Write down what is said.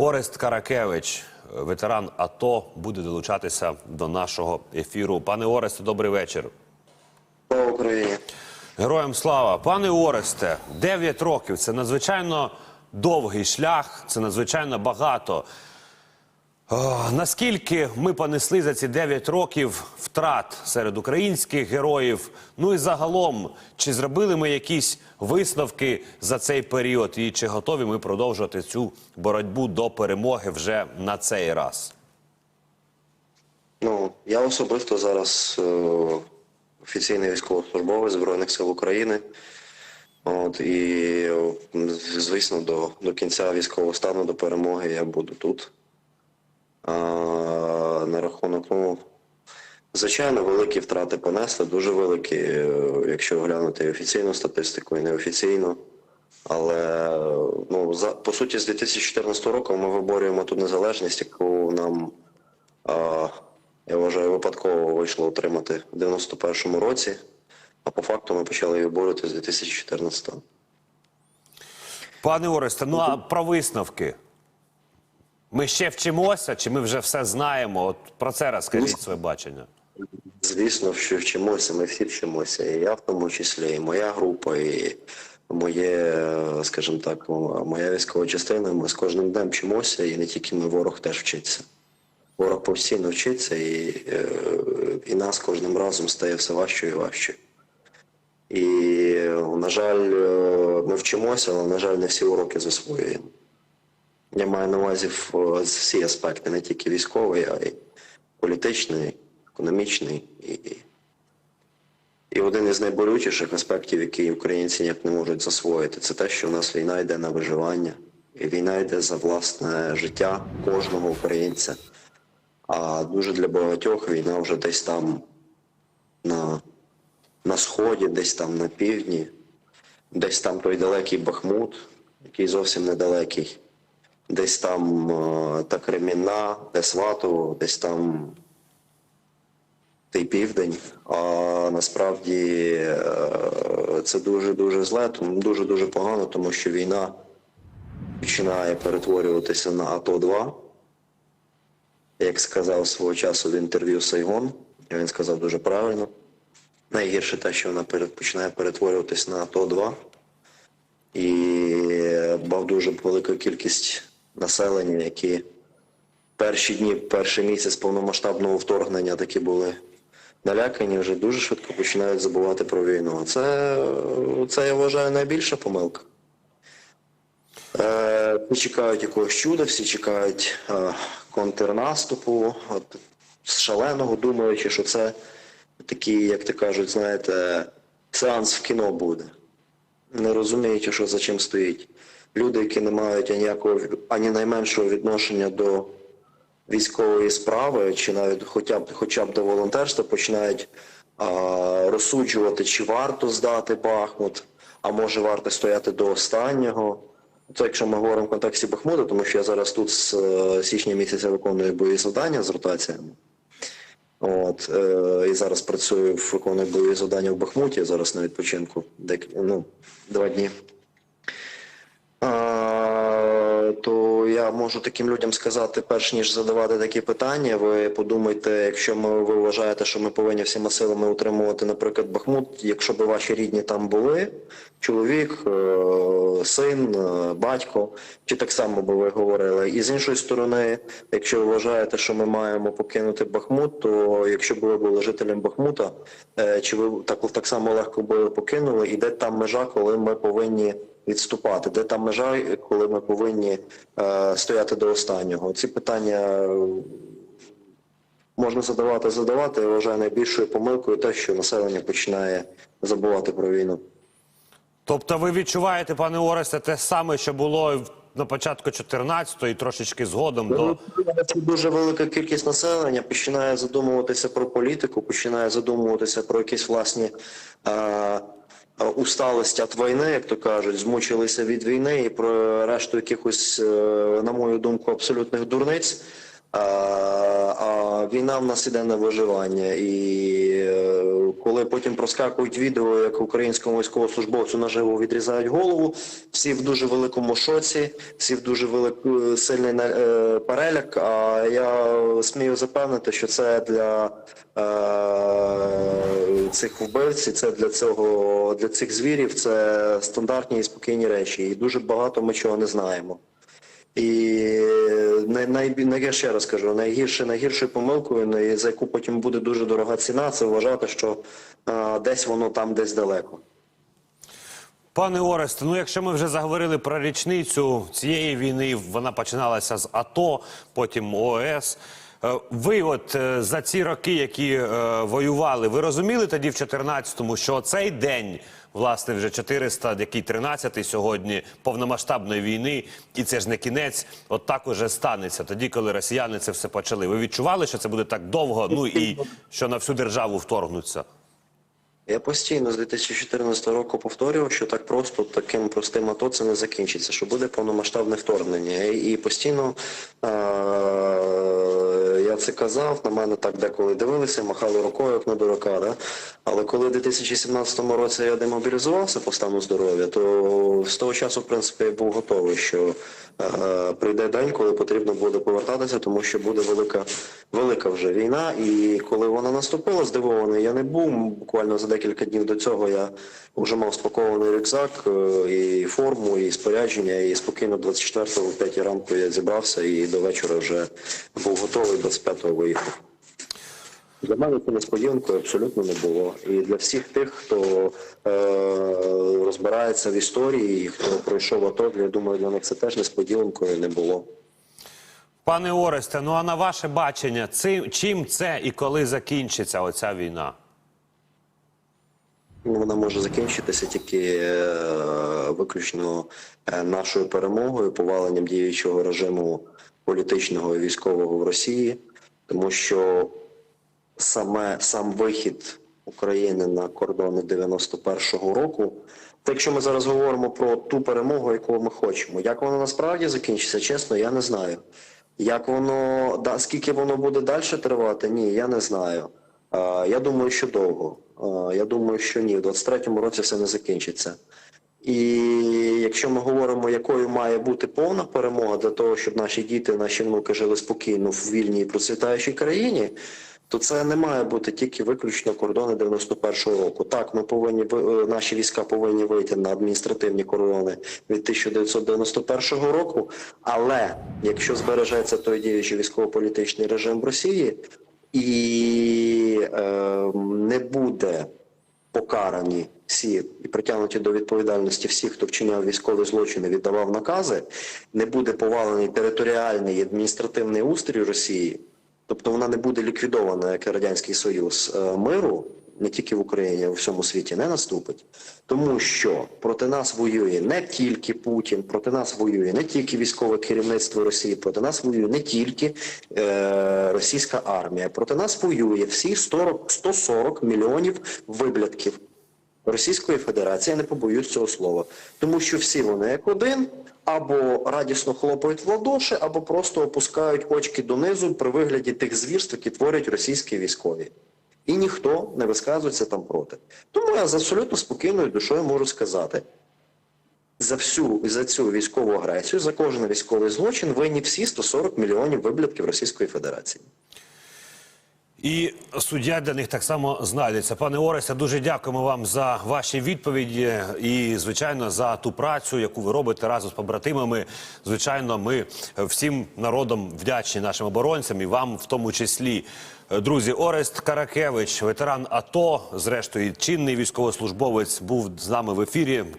Орест Каракевич, ветеран АТО, буде долучатися до нашого ефіру. Пане Оресте, добрий вечір. Слава Україні! Героям слава, пане Оресте, 9 років це надзвичайно довгий шлях, це надзвичайно багато. Наскільки ми понесли за ці 9 років втрат серед українських героїв? Ну і загалом, чи зробили ми якісь висновки за цей період, і чи готові ми продовжувати цю боротьбу до перемоги вже на цей раз? Ну, я особисто зараз е, офіційний військовослужбовець Збройних сил України. От, і, е, звісно, до, до кінця військового стану, до перемоги я буду тут. На рахунок, ну, звичайно, великі втрати понесли, дуже великі, е, якщо глянути офіційну статистику, і неофіційну. Але ну, за, по суті, з 2014 року ми виборюємо ту незалежність, яку нам, а, я вважаю, випадково вийшло отримати в 91-му році, а по факту ми почали її виборювати з 2014 Пане Оресте, ну а про висновки? Ми ще вчимося, чи ми вже все знаємо? От про це розкажіть своє бачення. Звісно, що вчимося, ми всі вчимося. І я в тому числі, і моя група, і моє, скажімо так, моя військова частина. Ми з кожним днем вчимося, і не тільки ми, ворог теж вчиться. Ворог постійно вчиться, і, е, і нас кожним разом стає все важче і важче. І, на жаль, е, ми вчимося, але, на жаль, не всі уроки засвоюємо. Я маю на увазі всі аспекти, не тільки військовий, а й політичний, економічний. І, і один із найболючіших аспектів, який українці ніяк не можуть засвоїти, це те, що в нас війна йде на виживання, і війна йде за власне життя кожного українця. А дуже для багатьох війна вже десь там на, на сході, десь там на півдні, десь там той далекий Бахмут, який зовсім недалекий, десь там е, та Кремінна, де Сватово, десь там той південь. А насправді е, це дуже дуже зле, дуже дуже погано, тому що війна починає перетворюватися на АТО 2 як сказав свого часу в інтерв'ю Сайгон, і він сказав дуже правильно. Найгірше те, що вона починає перетворюватись на АТО 2 і був дуже велика кількість населення, які перші дні, перший місяць повномасштабного вторгнення такі були налякані, вже дуже швидко починають забувати про війну. Це, це я вважаю найбільша помилка. Е, Всі чекають якогось чуда, всі чекають е, контрнаступу, от, шаленого, думаючи, що це такий, як то кажуть, знаєте, сеанс в кіно буде. Не розуміючи, що за чим стоїть. Люди, які не мають аніякого ані найменшого відношення до військової справи, чи навіть хоча б хоча б до волонтерства, починають а, розсуджувати, чи варто здати Бахмут, а може варто стояти до останнього. Це якщо ми говоримо в контексті Бахмута, тому що я зараз тут з е, січня місяця виконую бойові завдання з ротаціями. От, е, і зараз працюю виконую бойові завдання в Бахмуті, зараз на відпочинку дек, ну, два дні. Можу таким людям сказати, перш ніж задавати такі питання, ви подумайте, якщо ми, ви вважаєте, що ми повинні всіма силами утримувати, наприклад, Бахмут, якщо б ваші рідні там були, чоловік, е, син, е, батько, чи так само би ви говорили. І з іншої сторони, якщо ви вважаєте, що ми маємо покинути Бахмут, то якщо б ви були жителем Бахмута, е, чи ви так, так само легко би покинули, і де там межа, коли ми повинні відступати, де там межа, коли ми повинні е, стояти до останнього. Ці питання е, можна задавати, задавати. Я вважаю найбільшою помилкою те, що населення починає забувати про війну. Тобто ви відчуваєте, пане Оресте, те саме, що було на початку 14-го і трошечки згодом до. Дуже велика кількість населення починає задумуватися про політику, починає задумуватися про якісь власні е, усталості від війни, як то кажуть, змучилися від війни і про решту якихось, е, на мою думку, абсолютних дурниць. А, війна в нас іде на виживання. І е, коли потім проскакують відео, як українському військовослужбовцю наживо відрізають голову, всі в дуже великому шоці, всі в дуже велик, сильний на- е, переляк. А я смію запевнити, що це для е, цих вбивців, це для цього для цих звірів, це стандартні і спокійні речі. І дуже багато ми чого не знаємо. І най, най, най, я ще раз кажу, найгірше, найгіршою помилкою, за яку потім буде дуже дорога ціна, це вважати, що а, десь воно там, десь далеко. Пане Оресте, ну якщо ми вже заговорили про річницю цієї війни, вона починалася з АТО, потім ООС. Е, Ви, от е, за ці роки, які е, воювали, ви розуміли тоді в 14-му, що цей день, власне, вже 400, який 13-й сьогодні, повномасштабної війни, і це ж не кінець, от так уже станеться, тоді, коли росіяни це все почали. Ви відчували, що це буде так довго, ну і що на всю державу вторгнуться? Я постійно з 2014 року повторював, що так просто таким простим АТО це не закінчиться, що буде повномасштабне вторгнення. І, постійно казав, на мене так деколи дивилися, махали рукою, як на дурака. Да? Але коли в 2017 році я демобілізувався по стану здоров'я, то з того часу, в принципі, я був готовий, що е- прийде день, коли потрібно буде повертатися, тому що буде велика, велика вже війна. І коли вона наступила, здивований я не був. Буквально за декілька днів до цього я вже мав спакований рюкзак, е, і форму, і спорядження, і спокійно 24-го в 5 ранку я зібрався і до вечора вже був готовий, 25-го виїхав. Для мене це несподіванкою абсолютно не було. І для всіх тих, хто е, розбирається в історії, хто пройшов АТО, я думаю, для них це теж несподіванкою не було. Пане Оресте, ну а на ваше бачення, цим, чим це і коли закінчиться оця війна? Ну, Вона може закінчитися тільки е, виключно е, нашою перемогою, поваленням діючого режиму політичного і військового в Росії, тому що саме сам вихід України на кордони 91-го року. Та якщо ми зараз говоримо про ту перемогу, яку ми хочемо, як воно насправді закінчиться, чесно, я не знаю. Як воно да, скільки воно буде далі тривати? Ні, я не знаю. А, я думаю, що довго. А, я думаю, що ні. В 23-му році все не закінчиться. І якщо ми говоримо, якою має бути повна перемога для того, щоб наші діти, наші внуки жили спокійно в вільній і процвітаючій країні, то це не має бути тільки виключно кордони 91-го року. Так, ми повинні ви- е, наші війська повинні вийти на адміністративні кордони від 1991 року. Але якщо збережеться той діючий військово-політичний режим в Росії і е, не буде покарані всі і притягнуті до відповідальності всі, хто вчиняв військові злочини, віддавав накази, не буде повалений територіальний адміністративний устрій Росії, тобто вона не буде ліквідована, як Радянський Союз е, миру, не тільки в Україні, а в всьому світі не наступить, тому що проти нас воює не тільки Путін, проти нас воює не тільки військове керівництво Росії, проти нас воює не тільки е, російська армія, проти нас воює всі 140, 140 мільйонів виблядків. Російської Федерації, я не побоюсь цього слова, тому що всі вони як один або радісно хлопають в ладоші, або просто опускають очки донизу при вигляді тих звірств, які творять російські військові. І ніхто не висказується там проти. Тому я з абсолютно спокійною душою можу сказати: за всю за цю військову агресію, за кожен військовий злочин винні всі 140 мільйонів виблядків Російської Федерації. І суддя для них так само знайдеться. Пане Оресе, дуже дякуємо вам за ваші відповіді і, звичайно, за ту працю, яку ви робите разом з побратимами. Звичайно, ми всім народом вдячні нашим оборонцям і вам в тому числі. Друзі, Орест Каракевич, ветеран АТО, зрештою, чинний військовослужбовець, був з нами в ефірі.